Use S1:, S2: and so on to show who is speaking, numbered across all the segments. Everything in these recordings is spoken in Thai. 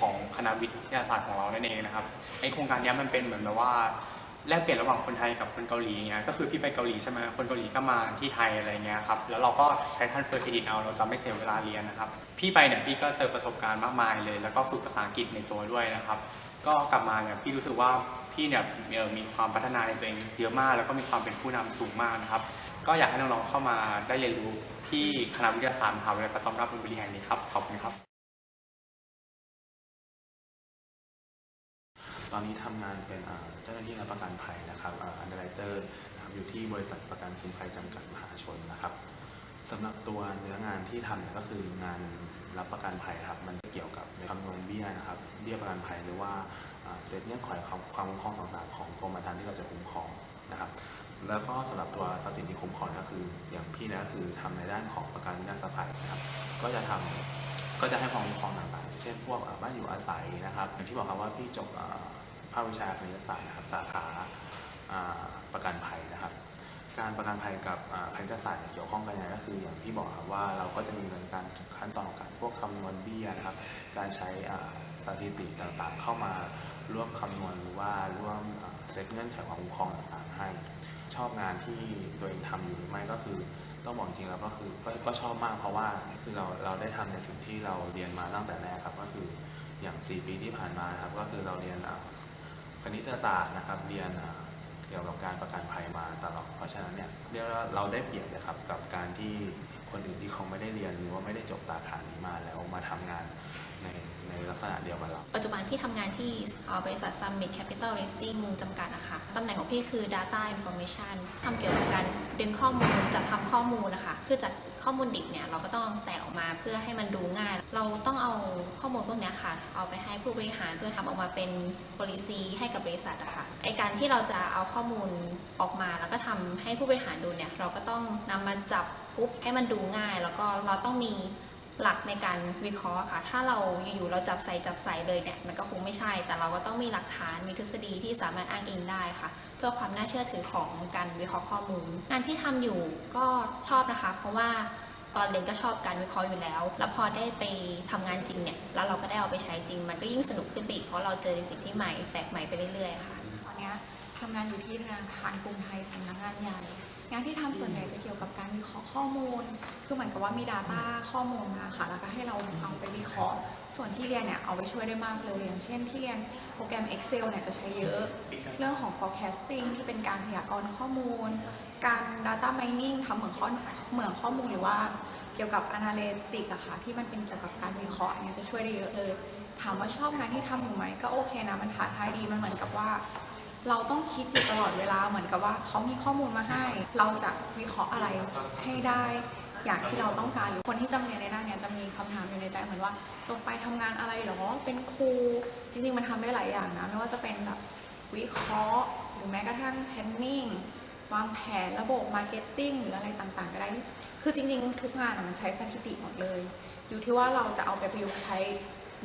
S1: ของคณะวิทยาศาสตร์ของเรานั่นเองนะครับไอโครงการนี้มันเป็นเหมือนแบบว่าแลกเปลี่ยนระหว่างคนไทยกับคนเกาหลีเงี้ยก็คือพี่ไปเกาหลีใช่ไหมคนเกาหลีก็มาที่ไทยอะไรเงี้ยครับแล้วเราก็ใช้ทันเฟอร์เครดิตเอาเราจะไม่เสียเวลาเรียนนะครับพี่ไปเนี่ยพี่ก็เจอประสบการณ์มากมายเลย แล้วก็ฝึกภาษาอังกฤษในตัวด้วยนะครับ ก็กลับมาเนี่ยพี่รู้สึกว่าพี่เนี่ยมีความพัฒนาในตัวเองเยอะมาก แล้วก็มีความเป็นผู้นำสูงมากนะครับ ก็อยากให้น้องๆเข้ามาได้เรียนรู้ที่คณะวิทยาศาสตร์มหาวิทยาลัยประจอมเกล้าธนบุรีแห่งนี้ครับขอบคุณครับ
S2: ตอนนี้ทำงานเป็นเจ้าหน้าที่รับประกันภัยนะครับอันเดอร์ไรเตอร์นะครับอยู่ที่บริษัทประกันคุ้มภัยจำกัดมหาชนนะครับสำหรับตัวเนื้องานที่ทำเนี่ยก็คืองานรับประกันภัยครับ มันเกี่ยวกับในคำนวณเบี้ยนะครับ เบี้ยประกันภัยหรือว่าเซตเงื่อนไขความความคุ้มครองต่างๆ ของกรมธรรม์ที่เราจะคุ้มครองนะครับ แล้วก็สำหรับตัวทรัพย์สินที่คุ้มครองก็คือ อย่างพี่นี่ยก็คือทำในด้านของประกันวินาศภัยนะครับ ก็จะทำก็จะให้ความคุ้มครองต่างๆ เช่นพวกบ้านอยู่อาศัยนะครับอย่างที่บอกครับว่าพี่จบ ภาควิชาคณิตศาสตร์นะครับสาขาประกันภัยนะครับ การประกันภัยกับคณิตศาสตร์เนี่ยเกี่ยวข้องกันยังไงก็คืออย่างที่บอกครับว่าเราก็จะมีในการขั้นตอนของการพวกคำนวณเบี้ยนะครับ การใช้สถิติต่างๆ เข้ามาร่วมคำนวณหรือว่าร่วมเซตเงื่อนไขความคุ้มครองต่างๆ ให้ชอบงานที่ตัวเองทำอยู่หรือไม่ก็คือต้องบอกจริงแล้วก็คือก็ก็ชอบมากเพราะว่าคือเราเราได้ทำในสิ่งที่เราเรียนมาตั้งแต่แรกครับ ก็คืออย่าง 4 ปีที่ผ่านมานะครับก็คือเราเรียนอ่า คณิตศาสตร์นะครับเรียนเกี่ยวกับการประกันภัยมาตลอดเพราะฉะนั้นเนี่ยเรียกว่าเราได้เปรียบเลยครับกับการที่คนอื่นที่เขาไม่ได้เรียนหรือว่าไม่ได้จบสาขานี้มาแล้วมาทำงาน ในในลักษณะเดียวกับเรา
S3: ปัจจุบันพี่ทำงานที่บริษัท Summit Capital Racing จำกัดนะคะตำแหน่งของพี่คือ Data Information ทำเกี่ยวกับการดึงข้อมูลจัดทำข้อมูลนะคะคือจัดข้อมูลดิบเนี่ยเราก็ต้องแตกออกมาเพื่อให้มันดูง่าย เราต้องเอาข้อมูลพวกนี้ค่ะ เอาไปให้ผู้บริหารเพื่อทำออกมาเป็น policy ให้กับบริษัทอะค่ะไอการที่เราจะเอาข้อมูลออกมาแล้วก็ทำให้ผู้บริหารดูเนี่ยเราก็ต้องนำมาจับกรุ๊ปให้มันดูง่าย แล้วก็เราต้องมี หลักในการวิเคราะห์ค่ะ ถ้าเราอยู่ๆเราจับใส่จับใส่เลยเนี่ยมันก็คงไม่ใช่ แต่เราก็ต้องมีหลักฐานมีทฤษฎีที่สามารถอ้างอิงได้ค่ะ เพื่อความน่าเชื่อถือของการวิเคราะห์ข้อมูลงานที่ทำอยู่ก็ชอบนะคะ เพราะว่าตอนเรียนก็ชอบการวิเคราะห์อยู่แล้ว แล้วพอได้ไปทำงานจริงเนี่ย แล้วเราก็ได้เอาไปใช้จริง มันก็ยิ่งสนุกขึ้นไปอีก เพราะเราเจอในสิ่งที่ใหม่แปลกใหม่ไปเรื่อยๆค่ะ
S4: ตอนนี้ทำงานอยู่ที่ธนาคารกรุงไทยสำนักงานใหญ่ งานที่ทำส่วนใหญ่จะเกี่ยวกับการวิเคราะห์ข้อมูล คือเหมือนกับว่ามี Data ข้อมูลมาค่ะ แล้วก็ให้เราเอาไปวิเคราะห์ ส่วนที่เรียนเนี่ยเอาไปช่วยได้มากเลย อย่างเช่นที่เรียนโปรแกรม Excel เนี่ยจะใช้เยอะ เรื่องของ forecasting ที่เป็นการพยากรณ์ข้อมูล การ data mining ทำเหมือนข้อเหมือนข้อมูลหรือว่าเกี่ยวกับ analytics อะค่ะที่มันเป็นเกี่ยวกับการวิเคราะห์เนี่ยจะช่วยได้เยอะเลย ถามว่าชอบงานที่ทำอยู่ไหมก็โอเคนะมันท้าทายดีมันเหมือนกับว่า เราต้องคิดอยู่ตลอดเวลาเหมือนกับว่าเขามีข้อมูลมาให้ เราจะวิเคราะห์อะไรให้ได้อย่างที่เราต้องการหรือคนที่จำเรียนในด้าเนี้ยจะมีคำถามอยู่ในใจเหมือนว่าจบไปทำงานอะไรหรอเป็นครูจริงๆมันทำได้หลายอย่างนะไม่ว่าจะเป็นแบบวิเคราะห์ หรือแม้กระทั่ง planning วางแผนระบบ marketing หรืออะไรต่างๆ ก็ได้ คือจริงๆ ทุกงานมันใช้สถิติหมดเลย อยู่ที่ว่าเราจะเอาไปประยุกต์ใช้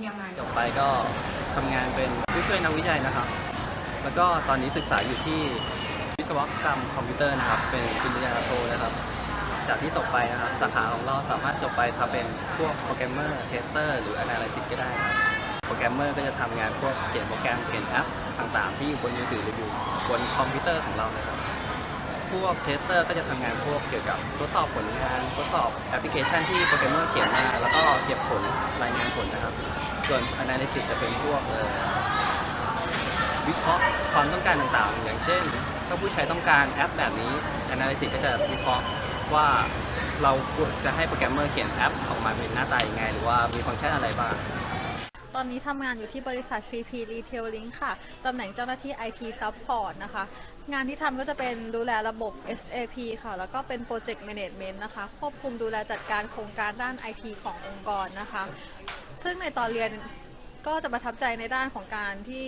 S4: ยังไง
S5: จบไปก็ทำงานเป็นผู้ช่วยนักวิจัยนะครับ แล้วก็ตอนนี้ศึกษาอยู่ที่วิศวกรรมคอมพิวเตอร์นะครับ เป็นปริญญาโทนะครับ จากที่จบไปนะครับ สาขาของเราสามารถจบไปทำเป็นพวกโปรแกรมเมอร์เทสเตอร์หรือ a อ a l y s i s ก็ได้ครับโปรแกรมเมอร์ก็จะทำงานพวกเขียนโปรแกรมเขียนแอปต่างๆ ที่อยู่บนมือถือหรืออยู่บนคอมพิวเตอร์ของเรานะครับ พวกเทสเตอร์ก็จะทำงานพวกเกี่ยวกับทดสอบผลงานทดสอบแอปพลิเคชันที่โปรแกรมเมอร์เขียนมาแล้วก็เก็บผลรายงานผลนะครับ ส่วน Analysis จะเป็นพวกเอ่อ วิเคราะห์ความต้องการต่างๆ อย่างเช่น ถ้าผู้ใช้ต้องการแอปแบบนี้ Analysis ก็จะวิเคราะห์ว่าเราควรจะให้โปรแกรมเมอร์เขียนแอปออกมาเป็นหน้าตายังไง หรือว่ามีฟังก์ชันอะไรบ้าง
S6: ตอนนี้ทำงานอยู่ที่บริษัท CP Retailing ค่ะ ตำแหน่งเจ้าหน้าที่ IT Support นะคะ งานที่ทำก็จะเป็นดูแลระบบ SAP ค่ะ แล้วก็เป็น Project Management นะคะ ควบคุมดูแลจัดการโครงการด้าน IT ขององค์กรนะคะ ซึ่งในตอนเรียนก็จะประทับใจในด้านของการที่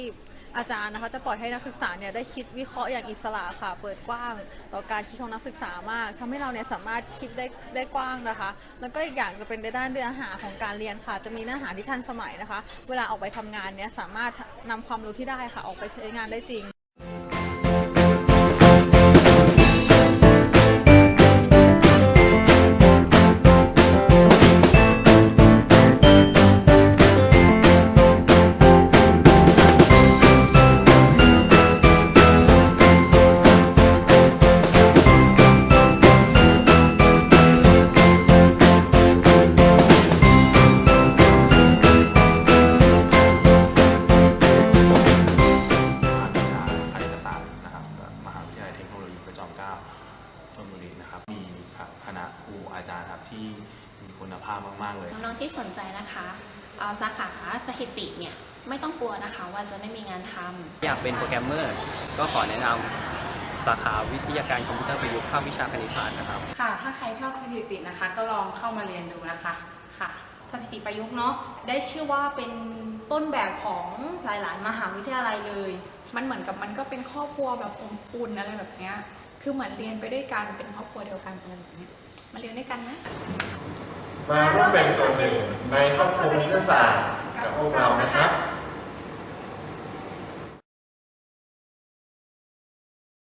S6: อาจารย์นะคะจะปล่อยให้นักศึกษาเนี่ยได้คิดวิเคราะห์อย่างอิสระค่ะ เปิดกว้างต่อการคิดของนักศึกษามากทำให้เราเนี่ยสามารถคิดได้ได้กว้างนะคะ แล้วก็อีกอย่างจะเป็นในด้านเนื้อหาของการเรียนค่ะ จะมีเนื้อหาที่ทันสมัยนะคะ เวลาออกไปทำงานเนี่ยสามารถนำความรู้ที่ได้ค่ะออกไปใช้งานได้จริง
S2: คณะครูอาจารย์ครับที่มีคุณภาพมาก ๆ เลย
S3: น้องๆที่สนใจนะคะเอ่อสาขาสถิติเนี่ยไม่ต้องกลัวนะคะว่าจะไม่มีงานทำ
S5: อยากเป็นโปรแกรมเมอร์ ก็ขอแนะนำสาขาวิทยาการคอมพิวเตอร์ประยุกต์ภาควิชาคณิตศาสตร์นะครับ
S7: ค่ะ ถ้าใครชอบสถิตินะคะ ก็ลองเข้ามาเรียนดูนะคะ ค่ะ สถิติประยุกต์เนาะได้ชื่อว่าเป็นต้นแบบของหลาย ๆ มหาวิทยาลัยเลย
S4: มันเหมือนกับมันก็เป็นครอบครัวแบบอบอุ่นอะไรแบบเนี้ย คือเหมือนเรียนไปด้วยกันเป็นครอบครัวเดียวกันอะไรแบบเนี้ยมาเรียนด้วยกันนะ
S8: มาร่วมเป็นส่วนหนึ่งในครอบครัววิทยาศาสตร์กับพวกเรานะครับ